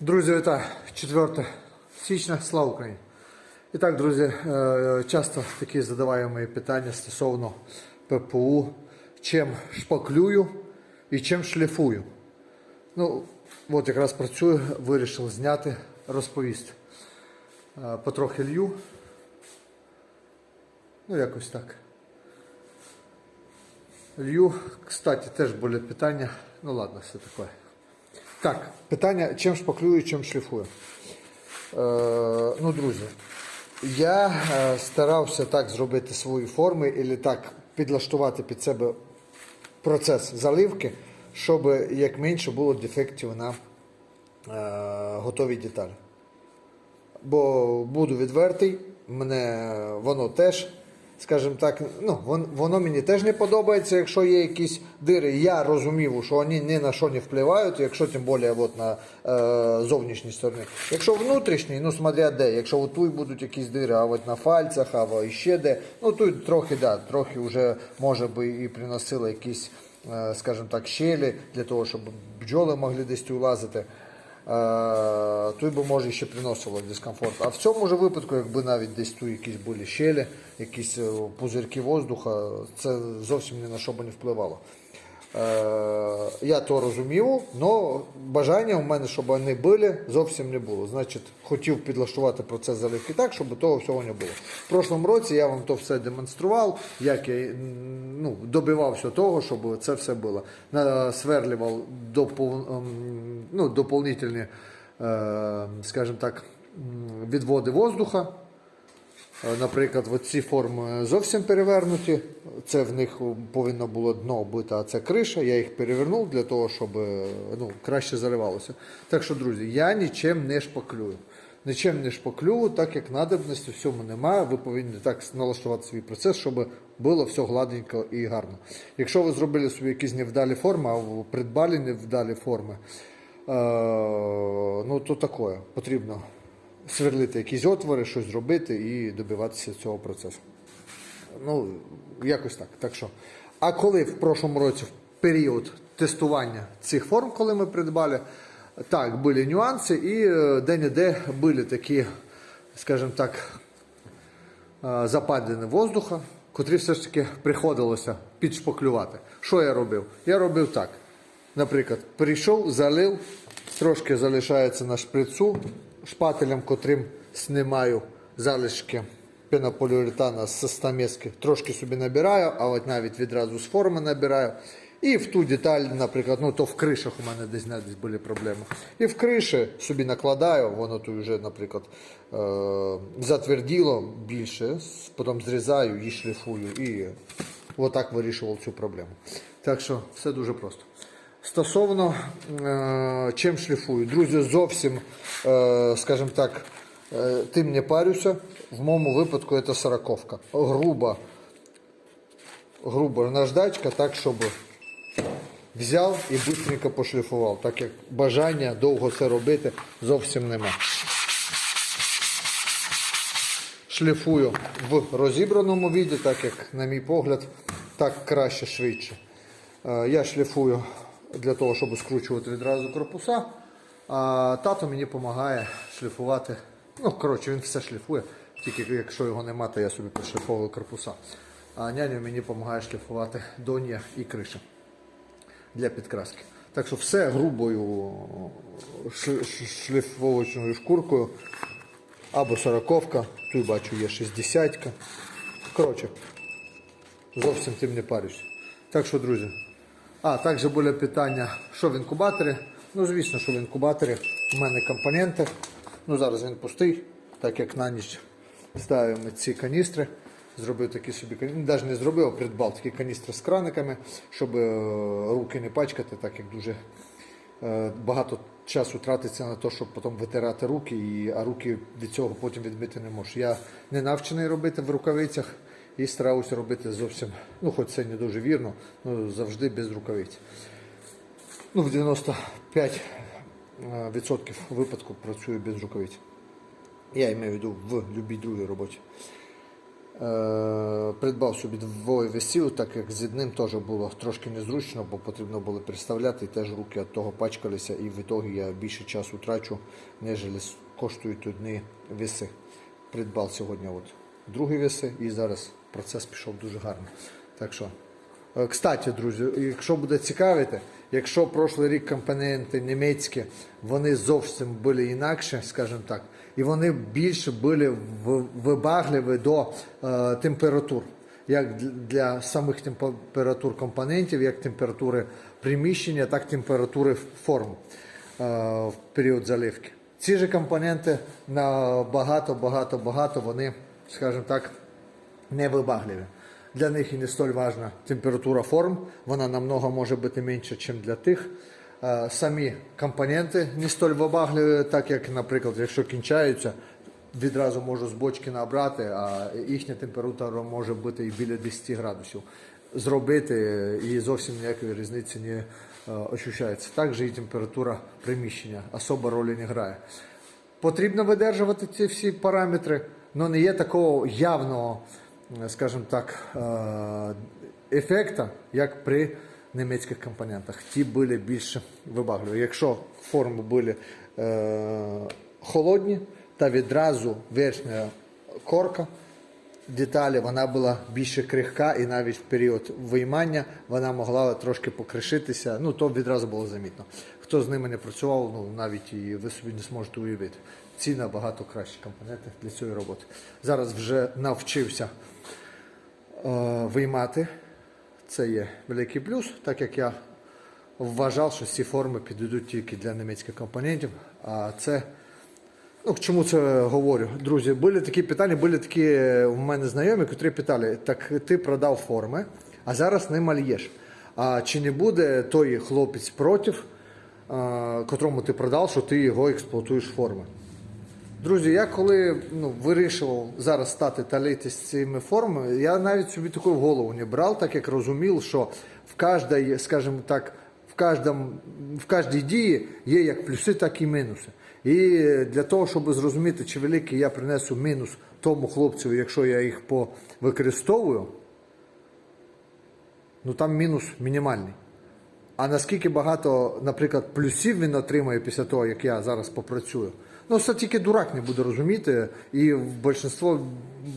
Друзі, вітаю! 4 січня, слава Україні! І так, друзі, е, часто такі задаваємо питання стосовно ППУ, чим шпаклюю і чим шліфую. Ну, от якраз працюю, вирішив зняти, розповісти. Е, Потрохи лью. Ну, якось так. Лью, кстати, теж були питання. Ну ладно, все таке. Так, питання, чим шпаклюю, чим шліфую. Е, ну, друзі, я е, старався так зробити свої форми, і так підлаштувати під себе процес заливки, щоб як менше було дефектів на е, готові деталі. Бо буду відвертий, мене воно теж, скажімо так, ну, воно мені теж не подобається, якщо є якісь дири. Я розумів, що вони ні на що не впливають, якщо тим більше от на е, зовнішній стороні. Якщо внутрішній, ну смотря де, якщо от тут будуть якісь дири, а от на фальцях, або ще де, ну тут трохи, да, трохи вже може би і приносило якісь, е, скажімо так, щелі для того, щоб бджоли могли десь улазити. Е, то й би може ще приносило дискомфорт. А в цьому ж випадку, якби навіть десь тут якісь були щелі, якісь е, пузирки воздуха, це зовсім ні на що би не впливало. Е, я то розумів, але бажання у мене, щоб вони були, зовсім не було. Значить, хотів підлаштувати процес заливки так, щоб того всього не було. В прошлому році я вам то все демонстрував, як я ну, добивався того, щоб це все було. Насверлював допол, ем, ну, е, скажімо так, відводи воздуха. Е, Наприклад, ці форми зовсім перевернуті. Це в них повинно було дно бути, а це криша. Я їх перевернув для того, щоб е, ну, краще заливалося. Так що, друзі, я нічим не шпаклюю. Нічим не шпаклюю, так як надобності в цьому немає. Ви повинні так налаштувати свій процес, щоб було все гладенько і гарно. Якщо ви зробили собі якісь невдалі форми, а придбали невдалі форми, е, ну то таке потрібно сверлити якісь отвори, щось зробити і добиватися цього процесу. Ну, якось так. так що. А коли в прошлому році, в період тестування цих форм, коли ми придбали, так, були нюанси, і е, де-не-де були такі, скажімо так, е, западини воздуха, котрі все ж таки приходилося підшпаклювати. Що я робив? Я робив так. Наприклад, прийшов, залив, трошки залишається на шприцу шпателем, котрим знімаю залишки пенополіуретана з стамески, трошки собі набираю, а от навіть відразу з форми набираю. І в ту деталь, наприклад, ну то в кришах у мене десь десь були проблеми. І в криші собі накладаю, воно тут вже, наприклад, е- затверділо більше, потім зрізаю і шліфую. І отак вирішував цю проблему. Так що все дуже просто. Стосовно е, чим шліфую, друзі, зовсім, е, скажімо так, е, тим не парюся. В моєму випадку це сороковка. Груба, груба наждачка, так, щоб взяв і швидко пошліфував, так як бажання довго це робити зовсім нема. Шліфую в розібраному віді, так як, на мій погляд, так краще швидше. Я шліфую для того, щоб скручувати відразу корпуса. А тато мені допомагає шліфувати. Ну, коротше, він все шліфує, тільки якщо його нема, то я собі пришліфовую корпуса. А няня мені допомагає шліфувати донья і криша для підкраски. Так що все грубою шліфовочною шкуркою або сороковка, тут бачу є 60. Коротше, зовсім тим не парюсь. Так що, друзі. А, також були питання, що в інкубаторі. Ну, звісно, що в інкубаторі у мене компоненти. Ну, зараз він пустий, так як на ніч ставимо ці каністри зробив такі собі навіть не зробив, а придбав такі каністри з краниками, щоб е, руки не пачкати, так як дуже е, багато часу тратиться на те, щоб потім витирати руки, а руки від цього потім відмити не можеш. Я не навчений робити в рукавицях і стараюся робити зовсім, ну хоч це не дуже вірно, ну завжди без рукавиць. Ну, в 95% е, випадку працюю без рукавиць. Я маю в виду в будь-якій другій роботі. Е, придбав собі двоє весів, так як з одним теж було трошки незручно, бо потрібно було переставляти, і теж руки від того пачкалися, і в ітогі я більше часу трачу, ніж коштують одні веси. Придбав сьогодні от другі веси, і зараз процес пішов дуже гарно. Так що, Е, Кстати, друзі, якщо буде цікавити, якщо прошлий рік компоненти німецькі, вони зовсім були інакше, скажімо так, і вони більше були вибагливі до е, температур, як для самих температур компонентів, як температури приміщення, так температури форм е, в період заливки. Ці ж компоненти на багато, багато, багато вони, скажімо так, невибагливі. Для них і не столь важна температура форм, вона намного може бути менша, ніж для тих. Е, Самі компоненти не столь вибагливі, так як, наприклад, якщо кінчаються, відразу можу з бочки набрати, а їхня температура може бути і біля 10 градусів. Зробити і зовсім ніякої різниці не е, ощущається. Також і температура приміщення особо ролі не грає. Потрібно видержувати ці всі параметри, але не є такого явного, скажімо так, ефекта як при немецьких компонентах. Ті були більш вибагливі. Якщо форми були е, холодні, та відразу верхня корка деталі вона була більше крихка, і навіть в період виймання вона могла трошки покришитися. Ну то відразу було замітно. Хто з ними не працював, ну навіть і ви собі не зможете уявити. Ці набагато кращі компоненти для цієї роботи. Зараз вже навчився е, виймати. Це є великий плюс, так як я вважав, що ці форми підійдуть тільки для німецьких компонентів, а це Ну, чому це говорю? Друзі, були такі питання, були такі е, у мене знайомі, які питали, так ти продав форми, а зараз не мальєш. А чи не буде той хлопець проти, а, котрому ти продав, що ти його експлуатуєш форми? Друзі, я коли ну, вирішував зараз стати талити з цими формами, я навіть собі таку в голову не брав, так як розумів, що в кожній, скажімо так, в кожному, в кожній дії є як плюси, так і мінуси. І для того, щоб зрозуміти, чи великий я принесу мінус тому хлопцю, якщо я їх повикористовую, ну там мінус мінімальний. А наскільки багато, наприклад, плюсів він отримає після того, як я зараз попрацюю. Ну, це тільки дурак не буде розуміти, і більшість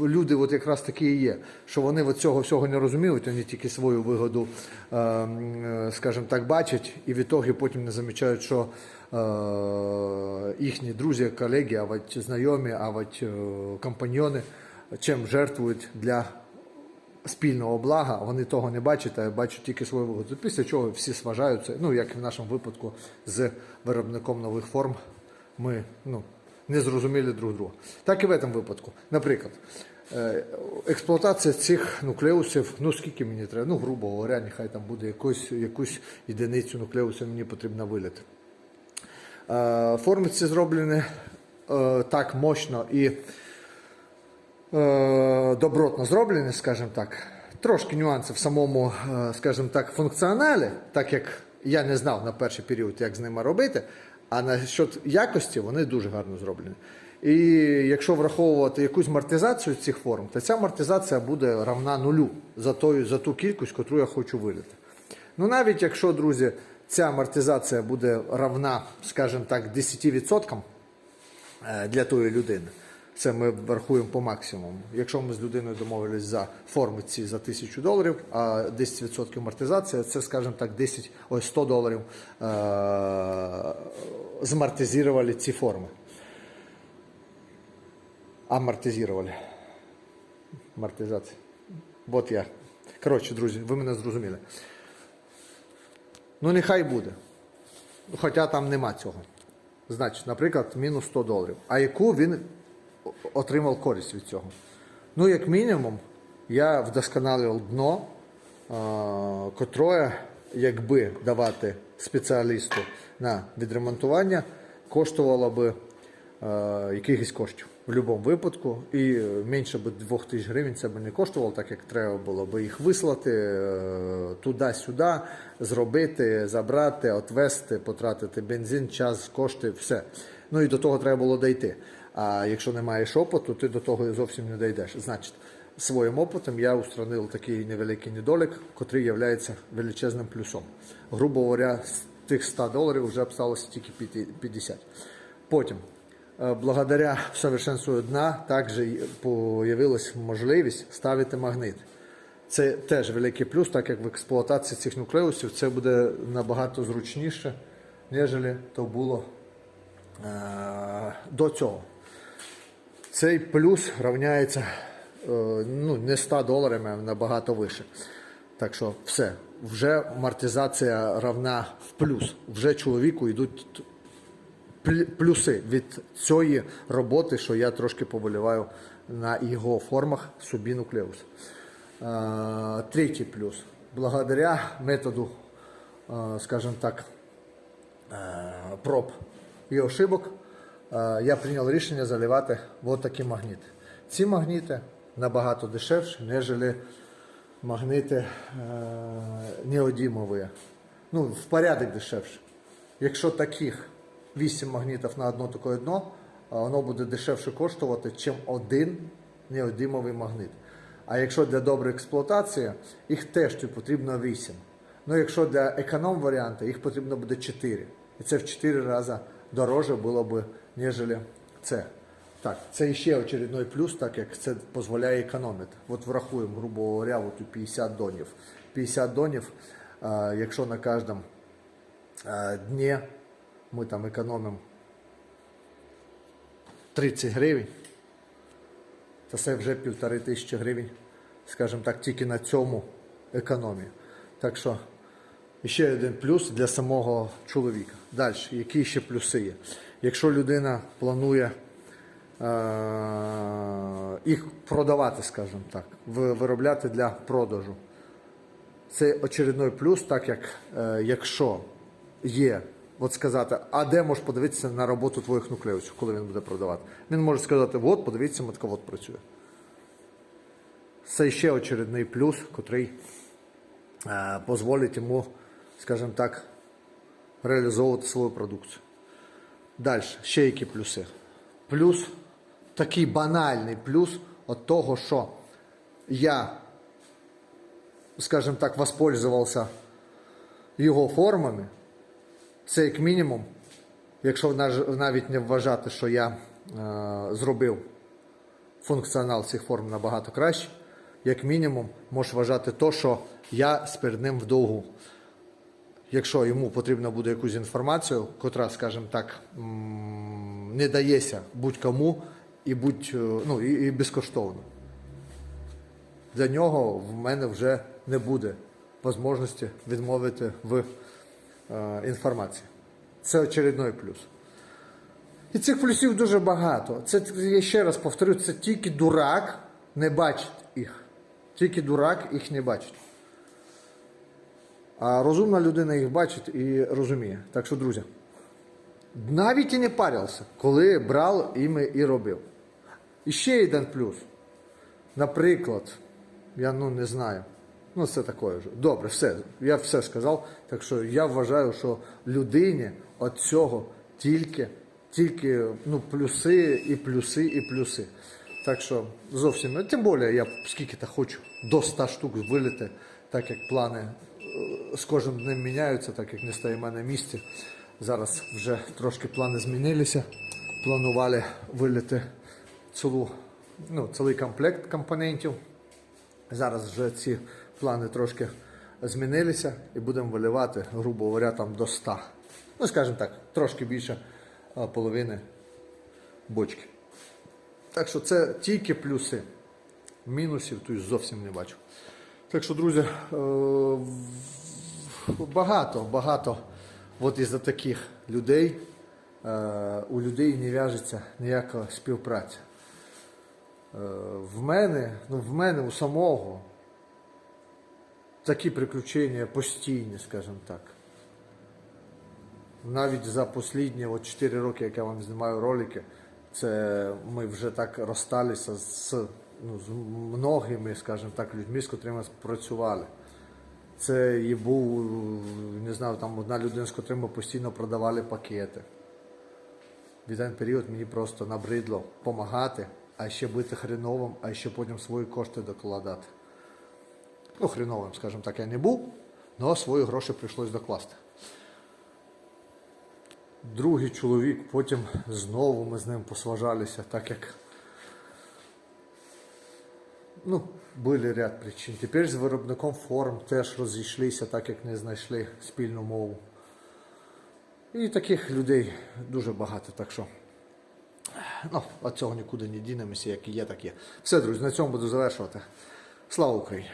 люди от якраз такі і є, що вони от цього всього не розуміють, вони тільки свою вигоду, е, е, скажімо так, бачать, і в ітогі потім не замічають, що е, їхні друзі, колеги, а знайомі, а е, компаньйони чим жертвують для спільного блага, вони того не бачать, а бачать тільки свою вигоду. Після чого всі сважаються, ну як і в нашому випадку з виробником нових форм, ми ну, не зрозуміли друг друга. Так і в цьому випадку. Наприклад, е, експлуатація цих нуклеусів, ну скільки мені треба, ну грубо говоря, нехай там буде якусь, якусь єдиницю нуклеусів мені потрібно вилити. Е, Форми ці зроблені е, так мощно і добротно зроблені, скажімо так. Трошки нюанси в самому, е, скажімо так, функціоналі, так як я не знав на перший період, як з ними робити, а на щодо якості вони дуже гарно зроблені. І якщо враховувати якусь амортизацію цих форм, то ця амортизація буде равна нулю за, тою, за ту кількість, яку я хочу вилити. Ну навіть якщо, друзі, ця амортизація буде равна, скажімо так, 10% е, для тої людини. Це ми рахуємо по максимуму. Якщо ми з людиною домовились за форми ці за 1000 доларів, а 10% амортизація, це, скажімо так, 10, ось 100 доларів е- змортизували ці форми. Амортизували. Амортизація. От я. Коротше, друзі, ви мене зрозуміли. Ну, нехай буде. Хоча там нема цього. Значить, наприклад, мінус 100 доларів. А яку він отримав користь від цього? Ну, як мінімум, я вдосконалював дно, е, котре, якби давати спеціалісту на відремонтування, коштувало би е, якихось коштів в будь-якому випадку. І менше б 2 тисяч гривень це б не коштувало, так як треба було б їх вислати е, туди-сюди, зробити, забрати, отвести, потратити бензин, час, кошти, все. Ну і до того треба було дійти. А якщо не маєш опиту, ти до того зовсім не дійдеш. Значить, своїм опитом я устранив такий невеликий недолік, який є величезним плюсом. Грубо говоря, з тих 100 доларів вже обсталося тільки 50. Потім, е, благодаря совершенству дна, також з'явилася можливість ставити магнит. Це теж великий плюс, так як в експлуатації цих нуклеусів це буде набагато зручніше, ніж то було е, до цього. Цей плюс рівняється е, ну, не 100 доларами, а набагато вище. Так що все, вже амортизація равна в плюс. Вже чоловіку йдуть плюси від цієї роботи, що я трошки поболіваю на його формах собі нуклеус. Е, Третій плюс. Благодаря методу, е, скажімо так, проб і ошибок, я прийняв рішення заливати от такі магніти. Ці магніти набагато дешевші, ніж магніти е, неодімові. Ну, в порядок дешевше. Якщо таких 8 магнітів на одно таке дно, воно буде дешевше коштувати, ніж один неодимовий магнит. А якщо для доброї експлуатації, їх теж потрібно 8. Ну, якщо для економ варіанту, їх потрібно буде 4. І це в 4 рази дороже було б, ніж це. Так, це ще очередний плюс, так як це дозволяє економити. От врахуємо, грубо говоря, от у 50 донів. 50 донів, а, якщо на кожному а, дні ми там економимо 30 гривень, то це вже півтори тисячі гривень, скажімо так, тільки на цьому економії. Так що ще один плюс для самого чоловіка. Далі, які ще плюси є? Якщо людина планує е, їх продавати, скажімо так, виробляти для продажу. Це очередний плюс, так як е, якщо є, от сказати, а де можеш подивитися на роботу твоїх нуклеусів, коли він буде продавати. Він може сказати, от, подивіться, матка от працює. Це ще очередний плюс, е, дозволить йому, скажімо так, реалізовувати свою продукцію. Далі, ще які плюси. Плюс, такий банальний плюс от того, що я, скажімо так, воспользувався його формами. Це як мінімум, якщо навіть не вважати, що я е, зробив функціонал цих форм набагато краще, як мінімум, можеш вважати то, що я з перед ним в довгу. Якщо йому потрібно буде якусь інформацію, котра, скажімо так, не дається будь-кому і будь е, ну, і, і безкоштовно. Для нього в мене вже не буде можливості відмовити в е, інформації. Це очередний плюс. І цих плюсів дуже багато. Це я ще раз повторю, це тільки дурак не бачить їх. Тільки дурак їх не бачить. А розумна людина їх бачить і розуміє. Так що, друзі, навіть і не парився, коли брав іми і робив. І ще один плюс. Наприклад, я ну не знаю. Ну, це таке вже. Добре, все. Я все сказав. Так що я вважаю, що людині від цього тільки, тільки ну, плюси і плюси і плюси. Так що зовсім, тим більше я скільки-то хочу до 100 штук вилити, так як плани з кожним днем міняються, так як не стоїмо на місці. Зараз вже трошки плани змінилися. Планували вилити цілу, ну, цілий комплект компонентів. Зараз вже ці плани трошки змінилися і будемо виливати, грубо говоря, там до 100. Ну, скажімо так, трошки більше половини бочки. Так що це тільки плюси. Мінусів тут зовсім не бачу. Так що, друзі, е, багато, багато от із-за таких людей е, у людей не в'яжеться ніяка співпраця. Е, в мене, ну в мене у самого такі приключення постійні, скажімо так. Навіть за останні от 4 роки, як я вам знімаю ролики, це ми вже так розсталися з, ну, з многими, скажімо так, людьми, з котрими працювали. Це і був, не знаю, там одна людина, з котрим ми постійно продавали пакети. В один період мені просто набридло допомагати, а ще бути хреновим, а ще потім свої кошти докладати. Ну, хреновим, скажімо так, я не був, але свої гроші прийшлось докласти. Другий чоловік, потім знову ми з ним посважалися, так як ну, були ряд причин. Тепер з виробником форм теж розійшлися, так як не знайшли спільну мову. І таких людей дуже багато, так що ну, від цього нікуди не дінемося, як і є, так є. Все, друзі, на цьому буду завершувати. Слава Україні!